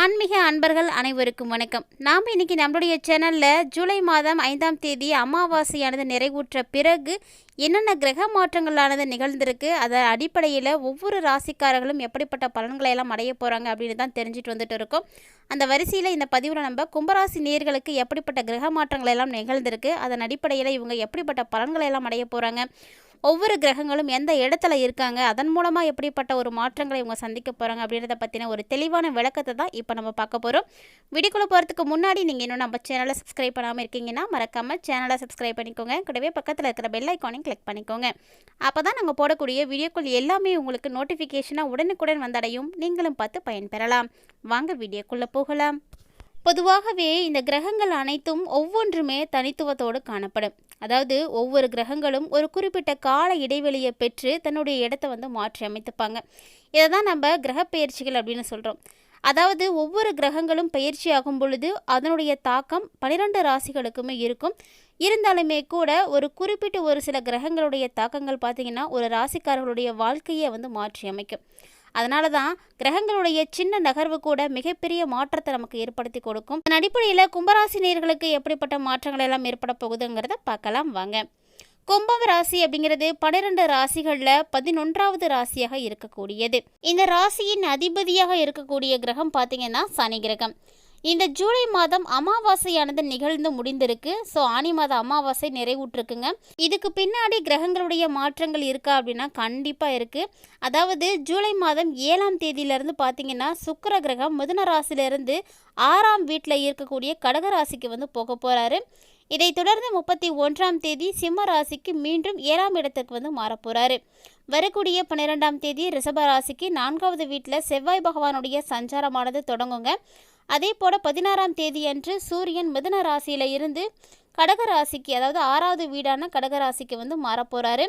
ஆன்மீக அன்பர்கள் அனைவருக்கும் வணக்கம். நாம் இன்னைக்கு நம்மளுடைய சேனலில் ஜூலை மாதம் ஐந்தாம் தேதி அமாவாசையானது நிறைவுற்ற பிறகு என்னென்ன கிரக மாற்றங்களானது நிகழ்ந்திருக்கு அதன் அடிப்படையில் ஒவ்வொரு ராசிக்காரர்களும் எப்படிப்பட்ட பலன்களை எல்லாம் அடைய போகிறாங்க அப்படின்னு தான் தெரிஞ்சுட்டு வந்துட்டு இருக்கோம். அந்த வரிசையில் இந்த பதிவில் நம்ம கும்பராசி நேர்களுக்கு எப்படிப்பட்ட கிரக மாற்றங்கள் எல்லாம் நிகழ்ந்திருக்கு அதன் அடிப்படையில் இவங்க எப்படிப்பட்ட பலன்களை எல்லாம் அடைய போகிறாங்க ஒவ்வொரு கிரகங்களும் எந்த இடத்துல இருக்காங்க அதன் மூலமாக எப்படிப்பட்ட ஒரு மாற்றங்களை இவங்க சந்திக்க போகிறாங்க அப்படின்றத பற்றின ஒரு தெளிவான விளக்கத்தை தான் இப்போ நம்ம பார்க்க போகிறோம் வீடியோக்குள்ளே போகிறதுக்கு முன்னாடி நீங்கள் இன்னும் நம்ம சேனலை சப்ஸ்கிரைப் பண்ணாமல் இருக்கீங்கன்னா மறக்காமல் சேனலை சப்ஸ்கிரைப் பண்ணிக்கோங்க. கூடவே பக்கத்தில் இருக்கிற பெல் ஐக்கானையும் கிளிக் பண்ணிக்கோங்க. அப்போ தான் நாங்கள் போடக்கூடிய வீடியோக்கள் எல்லாமே உங்களுக்கு நோட்டிஃபிகேஷனாக உடனுக்குடன் வந்தடையும். நீங்களும் பார்த்து பயன்பெறலாம். வாங்க வீடியோக்குள்ளே போகலாம். பொதுவாகவே இந்த கிரகங்கள் அனைத்தும் ஒவ்வொன்றுமே தனித்துவத்தோடு காணப்படும். அதாவது ஒவ்வொரு கிரகங்களும் ஒரு குறிப்பிட்ட கால இடைவெளியை பெற்று தன்னுடைய இடத்த வந்து மாற்றி அமைத்துப்பாங்க. இதை தான் நம்ம கிரக பயிற்சிகள் அப்படின்னு சொல்கிறோம் அதாவது ஒவ்வொரு கிரகங்களும் பயிற்சி ஆகும் பொழுது அதனுடைய தாக்கம் பனிரெண்டு ராசிகளுக்குமே இருக்கும். இருந்தாலுமே கூட ஒரு குறிப்பிட்ட ஒரு சில கிரகங்களுடைய தாக்கங்கள் பார்த்திங்கன்னா ஒரு ராசிக்காரர்களுடைய வாழ்க்கையை வந்து மாற்றி அமைக்கும். அதனால தான் கிரகங்களுடைய சின்ன நகர்வு கூட மிகப்பெரிய மாற்றத்தை நமக்கு ஏற்படுத்தி கொடுக்கும். அதன் அடிப்படையில் கும்பராசி நேர்களுக்கு எப்படிப்பட்ட மாற்றங்கள் எல்லாம் ஏற்பட போகுதுங்கிறத பார்க்கலாம் வாங்க. கும்பம் ராசி அப்படிங்கிறது பன்னிரெண்டு ராசிகளில் பதினொன்றாவது ராசியாக இருக்கக்கூடியது. இந்த ராசியின் அதிபதியாக இருக்கக்கூடிய கிரகம் பார்த்தீங்கன்னா சனி கிரகம். இந்த ஜூலை மாதம் அமாவாசையானது நிகழ்ந்து முடிந்திருக்கு. ஸோ ஆனி மாத அமாவாசை நிறைவுற்றிருக்குங்க. இதுக்கு பின்னாடி கிரகங்களுடைய மாற்றங்கள் இருக்கா அப்படின்னா கண்டிப்பாக இருக்குது அதாவது ஜூலை மாதம் ஏழாம் தேதியிலேருந்து பார்த்தீங்கன்னா சுக்கர கிரகம் மிதுன ராசியிலேருந்து ஆறாம் வீட்டில் இருக்கக்கூடிய கடகராசிக்கு வந்து போக போகிறாரு இதைத் தொடர்ந்து முப்பத்தி ஒன்றாம் தேதி சிம்ம ராசிக்கு மீண்டும் ஏழாம் இடத்துக்கு வந்து மாறப்போகிறாரு வரக்கூடிய பன்னிரெண்டாம் தேதி ரிஷப ராசிக்கு நான்காவது வீட்டில் செவ்வாய் பகவானுடைய சஞ்சாரமானது தொடங்குங்க. அதே போல் பதினாறாம் தேதியன்று சூரியன் மிதுன ராசியில் இருந்து கடகராசிக்கு அதாவது ஆறாவது வீடான கடகராசிக்கு வந்து மாறப்போகிறாரு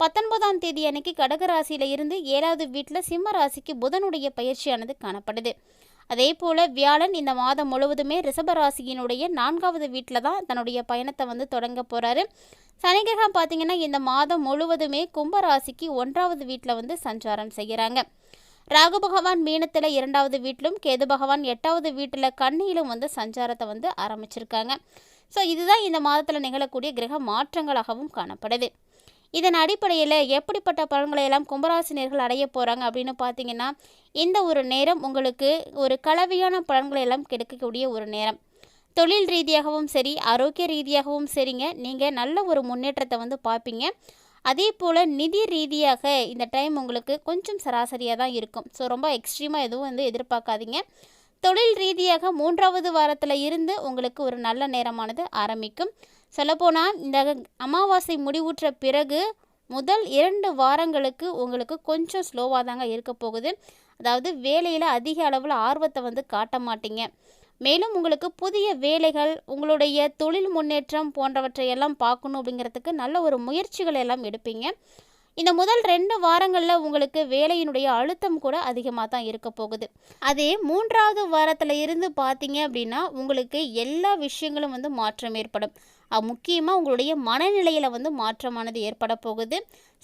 பத்தொன்பதாம் தேதி அன்னைக்கு கடகராசியில் இருந்து ஏழாவது வீட்டில் சிம்ம ராசிக்கு புதனுடைய பயிற்சியானது காணப்படுது. அதே போல் வியாழன் இந்த மாதம் முழுவதுமே ரிஷபராசியினுடைய நான்காவது வீட்டில் தான் தன்னுடைய பயணத்தை வந்து தொடங்க போகிறாரு சனிகிரகம் பார்த்திங்கன்னா இந்த மாதம் முழுவதுமே கும்பராசிக்கு ஒன்றாவது வீட்டில் வந்து சஞ்சாரம் செய்கிறாங்க ராகு பகவான் மீனத்தில் இரண்டாவது வீட்டிலும் கேது பகவான் எட்டாவது வீட்டில் கண்ணியிலும் வந்து சஞ்சாரத்தை வந்து ஆரம்பிச்சிருக்காங்க. ஸோ இதுதான் இந்த மாதத்தில் நிகழக்கூடிய கிரக மாற்றங்களாகவும் காணப்படுது. இதன் அடிப்படையில் எப்படிப்பட்ட பலன்களை எல்லாம் கும்பராசினியர்கள் அடைய போகிறாங்க அப்படின்னு பார்த்தீங்கன்னா இந்த ஒரு நேரம் உங்களுக்கு ஒரு கலவையான பலன்களை எல்லாம் கிடைக்கக்கூடிய ஒரு நேரம். தொழில் ரீதியாகவும் சரி ஆரோக்கிய ரீதியாகவும் சரிங்க. நீங்கள் நல்ல ஒரு முன்னேற்றத்தை வந்து பார்ப்பீங்க அதே போல் நிதி ரீதியாக இந்த டைம் உங்களுக்கு கொஞ்சம் சராசரியாக தான் இருக்கும். ஸோ ரொம்ப எக்ஸ்ட்ரீமாக எதுவும் வந்து எதிர்பார்க்காதீங்க. தொழில் ரீதியாக மூன்றாவது வாரத்தில் இருந்து உங்களுக்கு ஒரு நல்ல நேரமானது ஆரம்பிக்கும். சொல்லப்போனால் இந்த அமாவாசை முடிவுற்ற பிறகு முதல் இரண்டு வாரங்களுக்கு உங்களுக்கு கொஞ்சம் ஸ்லோவாக தாங்க இருக்க போகுது. அதாவது வேலையில் அதிக அளவில் ஆர்வத்தை வந்து காட்ட மாட்டீங்க. மேலும் உங்களுக்கு புதிய வேலைகள் உங்களுடைய தொழில் முன்னேற்றம் போன்றவற்றை எல்லாம் பார்க்கணும் அப்படிங்கிறதுக்கு நல்ல ஒரு முயற்சிகள் எல்லாம் எடுப்பீங்க. இந்த முதல் ரெண்டு வாரங்களில் உங்களுக்கு வேலையினுடைய அழுத்தம் கூட அதிகமாக தான் இருக்க போகுது. அதே மூன்றாவது வாரத்தில் இருந்து பார்த்தீங்க அப்படின்னா உங்களுக்கு எல்லா விஷயங்களும் வந்து மாற்றம் ஏற்படும். முக்கியமாக உங்களுடைய மனநிலையில் வந்து மாற்றமானது ஏற்பட போகுது.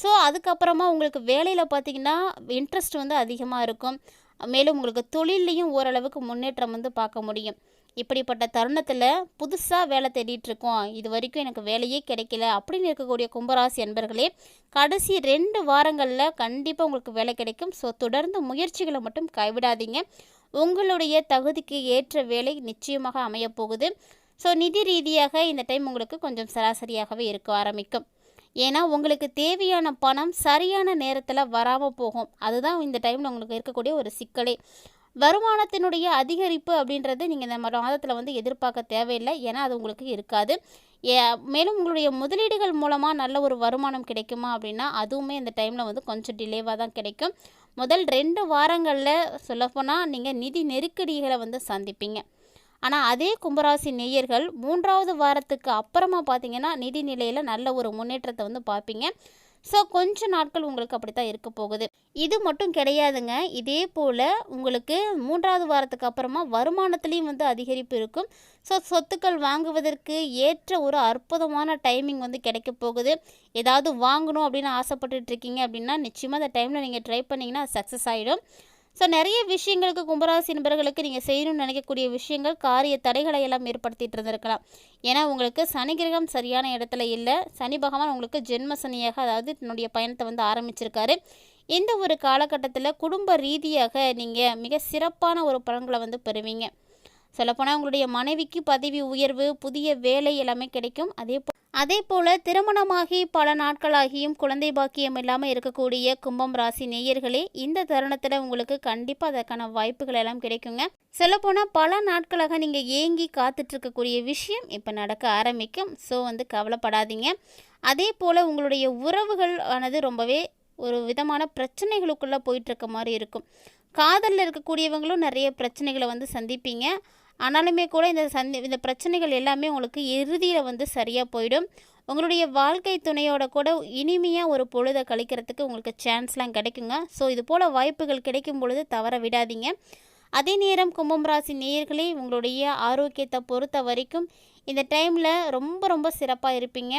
ஸோ அதுக்கப்புறமா உங்களுக்கு வேலையில் பார்த்தீங்கன்னா இன்ட்ரெஸ்ட் வந்து அதிகமாக இருக்கும். மேலும் உங்களுக்கு தொழிலையும் ஓரளவுக்கு முன்னேற்றம் வந்து பார்க்க முடியும். இப்படிப்பட்ட தருணத்தில் புதுசாக வேலை தேடிட்டுருக்கோம் இது வரைக்கும் எனக்கு வேலையே கிடைக்கல. அப்படின்னு இருக்கக்கூடிய கும்பராசி அன்பர்களே கடைசி ரெண்டு வாரங்களில் கண்டிப்பாக உங்களுக்கு வேலை கிடைக்கும். ஸோ தொடர்ந்து முயற்சிகளை மட்டும் கைவிடாதீங்க. உங்களுடைய தகுதிக்கு ஏற்ற வேலை நிச்சயமாக அமையப்போகுது. ஸோ நிதி ரீதியாக இந்த டைம் உங்களுக்கு கொஞ்சம் சராசரியாகவே இருக்க ஆரம்பிக்கும். ஏன்னா உங்களுக்கு தேவையான பணம் சரியான நேரத்தில் வராமல் போகும். அதுதான் இந்த டைமில் உங்களுக்கு இருக்கக்கூடிய ஒரு சிக்கலே. வருமானத்தினுடைய அதிகரிப்பு அப்படின்றது நீங்கள் இந்த மாதத்தில் வந்து எதிர்பார்க்க தேவையில்லை. ஏன்னா அது உங்களுக்கு இருக்காது. மேலும் உங்களுடைய முதலீடுகள் மூலமாக நல்ல ஒரு வருமானம் கிடைக்குமா அப்படின்னா அதுவுமே இந்த டைமில் வந்து கொஞ்சம் டிலேவாக தான் கிடைக்கும். முதல் ரெண்டு வாரங்களில் சொல்லப்போனால் நீங்கள் நிதி நெருக்கடிகளை வந்து சந்திப்பீங்க. ஆனால் அதே கும்பராசி நேயர்கள் மூன்றாவது வாரத்துக்கு அப்புறமா பார்த்தீங்கன்னா நிதி நிலையில் நல்ல ஒரு முன்னேற்றத்தை வந்து பார்ப்பீங்க ஸோ கொஞ்ச நாட்கள் உங்களுக்கு அப்படி தான் இருக்க போகுது. இது மட்டும் கிடையாதுங்க. இதே போல் உங்களுக்கு மூன்றாவது வாரத்துக்கு அப்புறமா வருமானத்துலேயும் வந்து அதிகரிப்பு இருக்கும். ஸோ சொத்துக்கள் வாங்குவதற்கு ஏற்ற ஒரு அற்புதமான டைமிங் வந்து கிடைக்க போகுது. ஏதாவது வாங்கணும் அப்படின்னு ஆசைப்பட்டுட்ருக்கீங்க அப்படின்னா நிச்சயமாக அந்த டைமில் நீங்கள் ட்ரை பண்ணிங்கன்னா சக்ஸஸ் ஆகிடும் ஸோ நிறைய விஷயங்களுக்கு கும்பராசி நண்பர்களுக்கு நீங்கள் செய்யணும்னு நினைக்கக்கூடிய விஷயங்கள் காரிய தடைகளை எல்லாம் ஏற்படுத்திகிட்டு இருந்திருக்கலாம் ஏன்னா உங்களுக்கு சனி கிரகம் சரியான இடத்துல இல்லை. சனி பகவான் உங்களுக்கு ஜென்ம சனியாக அதாவது தன்னுடைய பயணத்தை வந்து ஆரம்பிச்சிருக்காரு. இந்த ஒரு காலகட்டத்தில் குடும்ப ரீதியாக நீங்கள் மிக சிறப்பான ஒரு பலன்களை வந்து பெறுவீங்க. சொல்லப்போனால் உங்களுடைய மனைவிக்கு பதவி உயர்வு புதிய வேலை எல்லாமே கிடைக்கும். அதே அதே போல் திருமணமாகி பல நாட்களாகியும் குழந்தை பாக்கியம் இல்லாமல் இருக்கக்கூடிய கும்பம் ராசி நேயர்களே இந்த தருணத்தில் உங்களுக்கு கண்டிப்பாக அதற்கான வாய்ப்புகள் எல்லாம் கிடைக்குங்க. சொல்லப்போனால் பல நாட்களாக நீங்கள் ஏங்கி காத்துட்ருக்கக்கூடிய விஷயம் இப்போ நடக்க ஆரம்பிக்கும். ஸோ வந்து கவலைப்படாதீங்க. அதே போல் உங்களுடைய உறவுகள் ஆனது ரொம்பவே ஒரு விதமான பிரச்சனைகளுக்குள்ளே போயிட்டுருக்க மாதிரி இருக்கும். காதலில் இருக்கக்கூடியவங்களும் நிறைய பிரச்சனைகளை வந்து சந்திப்பீங்க. ஆனாலுமே கூட இந்த சந்தி இந்த பிரச்சனைகள் எல்லாமே உங்களுக்கு இறுதியில் வந்து சரியாக போயிடும். உங்களுடைய வாழ்க்கை துணையோட கூட இனிமையாக ஒரு பொழுதை கழிக்கிறதுக்கு உங்களுக்கு சான்ஸ்லாம் கிடைக்குங்க. ஸோ இது போல் வாய்ப்புகள் கிடைக்கும் பொழுது தவற விடாதீங்க. அதே நேரம் கும்பம் ராசி நேயர்களே உங்களுடைய ஆரோக்கியத்தை பொறுத்த வரைக்கும் இந்த டைமில் ரொம்ப ரொம்ப சிறப்பாக இருப்பீங்க.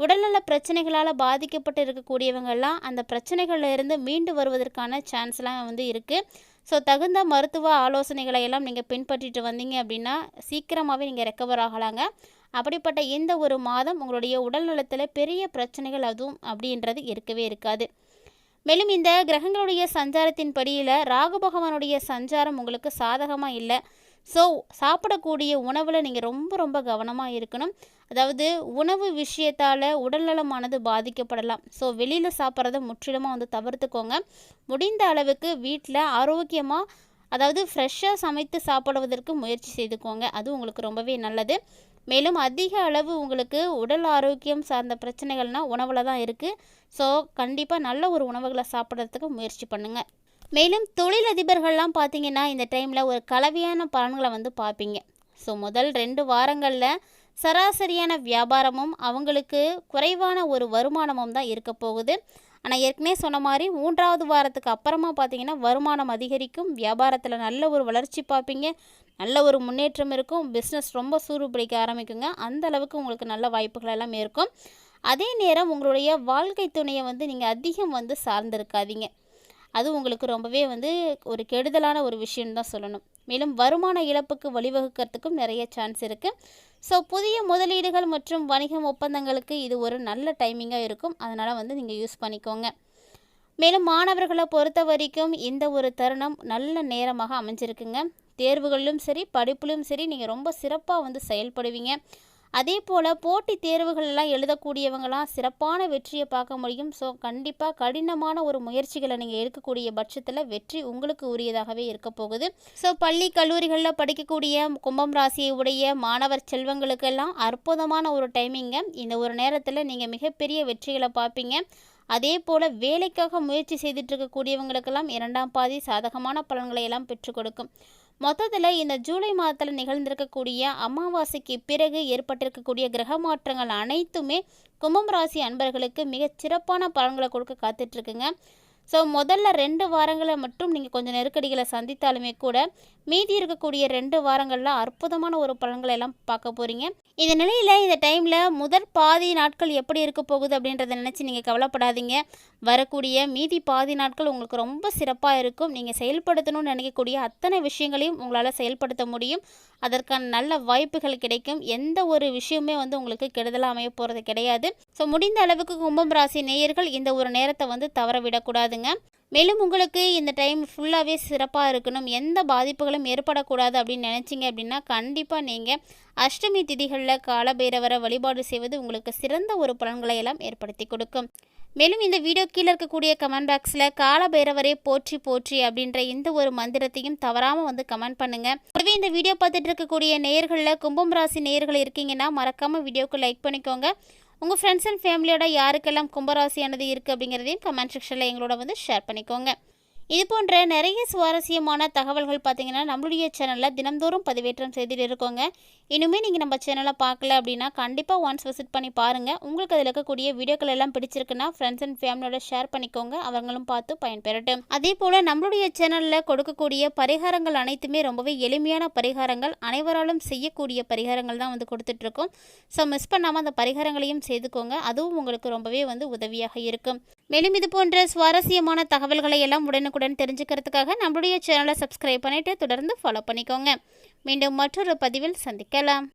உடல்நல பிரச்சனைகளால் பாதிக்கப்பட்டு இருக்கக்கூடியவங்கெல்லாம் அந்த பிரச்சனைகளில் இருந்து மீண்டு வருவதற்கான சான்ஸ்லாம் வந்து இருக்குது ஸோ தகுந்த மருத்துவ ஆலோசனைகளை எல்லாம் நீங்கள் பின்பற்றிட்டு வந்தீங்க அப்படின்னா சீக்கிரமாகவே நீங்கள் ரெக்கவர் ஆகலாங்க. அப்படிப்பட்ட எந்த ஒரு மாதம் உங்களுடைய உடல் நலத்தில் பெரிய பிரச்சனைகள் அதுவும் அப்படின்றது இருக்கவே இருக்காது. மேலும் இந்த கிரகங்களுடைய சஞ்சாரத்தின் படியில் ராகு பகவானுடைய சஞ்சாரம் உங்களுக்கு சாதகமாக இல்லை. ஸோ சாப்பிடக்கூடிய உணவில் நீங்கள் ரொம்ப ரொம்ப கவனமாக இருக்கணும். அதாவது உணவு விஷயத்தால் உடல்நலமானது பாதிக்கப்படலாம். ஸோ வெளியில் சாப்பிட்றத முற்றிலுமாக வந்து தவிர்த்துக்கோங்க. முடிந்த அளவுக்கு வீட்டில் ஆரோக்கியமாக அதாவது ஃப்ரெஷ்ஷாக சமைத்து சாப்பிடுவதற்கு முயற்சி செய்துக்கோங்க. அது உங்களுக்கு ரொம்பவே நல்லது. மேலும் அதிக அளவு உங்களுக்கு உடல் ஆரோக்கியம் சார்ந்த பிரச்சனைகள்னால் உணவில் தான் இருக்குது ஸோ கண்டிப்பாக நல்ல ஒரு உணவுகளை சாப்பிட்றதுக்கு முயற்சி பண்ணுங்கள் மேலும் தொழிலதிபர்கள்லாம் பார்த்தீங்கன்னா இந்த டைமில் ஒரு கலவையான பலன்களை வந்து பார்ப்பீங்க. ஸோ முதல் ரெண்டு வாரங்களில் சராசரியான வியாபாரமும் அவங்களுக்கு குறைவான ஒரு வருமானமும் தான் இருக்க போகுது. ஆனால் ஏற்கனவே சொன்ன மாதிரி மூன்றாவது வாரத்துக்கு அப்புறமா பார்த்தீங்கன்னா வருமானம் அதிகரிக்கும். வியாபாரத்தில் நல்ல ஒரு வளர்ச்சி பார்ப்பீங்க. நல்ல ஒரு முன்னேற்றம் இருக்கும். பிஸ்னஸ் ரொம்ப சூறு பிடிக்க ஆரம்பிக்குங்க. அந்த அளவுக்கு உங்களுக்கு நல்ல வாய்ப்புகள் எல்லாம் இருக்கும். அதே நேரம் உங்களுடைய வாழ்க்கை துணையை வந்து நீங்கள் அதிகம் வந்து சார்ந்திருக்காதீங்க. அது உங்களுக்கு ரொம்பவே வந்து ஒரு கெடுதலான ஒரு விஷயம் தான் சொல்லணும். மேலும் வருமான இழப்புக்கு வழிவகுக்கிறதுக்கும் நிறைய சான்ஸ் இருக்குது ஸோ புதிய முதலீடுகள் மற்றும் வணிகம் ஒப்பந்தங்களுக்கு இது ஒரு நல்ல டைமிங்காக இருக்கும். அதனால் வந்து நீங்கள் யூஸ் பண்ணிக்கோங்க. மேலும் மாணவர்களை பொறுத்த வரைக்கும் இந்த ஒரு தருணம் நல்ல நேரமாக அமைஞ்சிருக்குங்க. தேர்வுகளிலும் சரி படிப்புலையும் சரி நீங்கள் ரொம்ப சிறப்பாக வந்து செயல்படுவீங்க. அதே போல் போட்டி தேர்வுகளெல்லாம் எழுதக்கூடியவங்களாம் சிறப்பான வெற்றியை பார்க்க முடியும். ஸோ கண்டிப்பாக கடினமான ஒரு முயற்சிகளை நீங்கள் எடுக்கக்கூடிய பட்சத்தில் வெற்றி உங்களுக்கு உரியதாகவே இருக்க போகுது. ஸோ பள்ளி கல்லூரிகளில் படிக்கக்கூடிய கும்பம் ராசியை உடைய மாணவர் செல்வங்களுக்கெல்லாம் அற்புதமான ஒரு டைமிங்க. இந்த ஒரு நேரத்தில் நீங்கள் மிகப்பெரிய வெற்றிகளை பார்ப்பீங்க. அதே போல் வேலைக்காக முயற்சி செய்துட்டு இருக்கக்கூடியவங்களுக்கெல்லாம் இரண்டாம் பாதி சாதகமான பலன்களை எல்லாம் பெற்றுக் கொடுக்கும். மொத்தத்தில் இந்த ஜூலை மாதத்தில் நிகழ்ந்திருக்கக்கூடிய அமாவாசைக்கு பிறகு ஏற்பட்டிருக்கக்கூடிய கிரக மாற்றங்கள் அனைத்துமே கும்பம் ராசி அன்பர்களுக்கு மிகச் சிறப்பான பலன்களை கொடுக்க காத்துட்ருக்குங்க ஸோ முதல்ல ரெண்டு வாரங்களை மட்டும் நீங்கள் கொஞ்சம் நெருக்கடிகளை சந்தித்தாலுமே கூட மீதி இருக்கக்கூடிய ரெண்டு வாரங்களில் அற்புதமான ஒரு பலன்களை எல்லாம் பார்க்க போகிறீங்க இந்த நிலையில் இந்த டைமில் முதற் பாதி நாட்கள் எப்படி இருக்க போகுது அப்படின்றத நினச்சி நீங்கள் கவலைப்படாதீங்க. வரக்கூடிய மீதி பாதி நாட்கள் உங்களுக்கு ரொம்ப சிறப்பாக இருக்கும். நீங்கள் செயல்படுத்தணும்னு நினைக்கக்கூடிய அத்தனை விஷயங்களையும் உங்களால் செயல்படுத்த முடியும். அதற்கான நல்ல வாய்ப்புகள் கிடைக்கும். எந்த ஒரு விஷயமே வந்து உங்களுக்கு கெடுதலாக அமைய போகிறது கிடையாது. ஸோ முடிந்த அளவுக்கு கும்பம் ராசி நேயர்கள் இந்த ஒரு நேரத்தை வந்து தவற விடக்கூடாதுங்க மேலும் உங்களுக்கு இந்த டைம் ஃபுல்லாகவே சிறப்பாக இருக்கணும். எந்த பாதிப்புகளும் ஏற்படக்கூடாது அப்படின்னு நினச்சிங்க அப்படின்னா கண்டிப்பாக நீங்கள் அஷ்டமி திதிகளில் காலபைரவரை வழிபாடு செய்வது உங்களுக்கு சிறந்த ஒரு பலன்களை எல்லாம் ஏற்படுத்தி கொடுக்கும். மேலும் இந்த வீடியோ கீழே இருக்கக்கூடிய கமெண்ட் பாக்ஸில் காலபைரவரே போற்றி போற்றி அப்படின்ற இந்த ஒரு மந்திரத்தையும் தவறாமல் வந்து கமெண்ட் பண்ணுங்கள் கூடவே இந்த வீடியோ பார்த்துட்டு இருக்கக்கூடிய நேயர்களில் கும்பம் ராசி நேயர்கள் இருக்கீங்கன்னா மறக்காமல் வீடியோக்கு லைக் பண்ணிக்கோங்க. உங்கள் ஃப்ரெண்ட்ஸ் அண்ட் ஃபேமிலியோட யாருக்கெல்லாம் கும்பராசியானது இருக்குது அப்படிங்கிறதையும் கமெண்ட் செக்ஷனில் எங்களோட வந்து ஷேர் பண்ணிக்கோங்க. இது போன்ற நிறைய சுவாரஸ்யமான தகவல்கள் பார்த்தீங்கன்னா நம்மளுடைய சேனலில் தினந்தோறும் பதிவேற்றம் செய்துட்டு இருக்கோங்க. இனிமே நீங்கள் நம்ம சேனலை பார்க்கல அப்படின்னா கண்டிப்பாக ஒன்ஸ் விசிட் பண்ணி பாருங்கள் உங்களுக்கு அதில் இருக்கக்கூடிய வீடியோக்கள் எல்லாம் பிடிச்சிருக்குன்னா ஃப்ரெண்ட்ஸ் அண்ட் ஃபேமிலியோட ஷேர் பண்ணிக்கோங்க. அவங்களும் பார்த்து பயன்பெறட்டும். அதே போல் நம்மளுடைய சேனலில் கொடுக்கக்கூடிய பரிகாரங்கள் அனைத்துமே ரொம்பவே எளிமையான பரிகாரங்கள். அனைவராலும் செய்யக்கூடிய பரிகாரங்கள் தான் வந்து கொடுத்துட்ருக்கோம் ஸோ மிஸ் பண்ணாமல் அந்த பரிகாரங்களையும் செய்துக்கோங்க. அதுவும் உங்களுக்கு ரொம்பவே வந்து உதவியாக இருக்கும். மேலும் இது போன்ற சுவாரஸ்யமான தகவல்களை எல்லாம் உடனுக்குடன் தெரிஞ்சுக்கிறதுக்காக நம்மளுடைய சேனலை சப்ஸ்கிரைப் பண்ணிவிட்டு தொடர்ந்து ஃபாலோ பண்ணிக்கோங்க. மீண்டும் மற்றொரு பதிவில் சந்திக்கலாம்.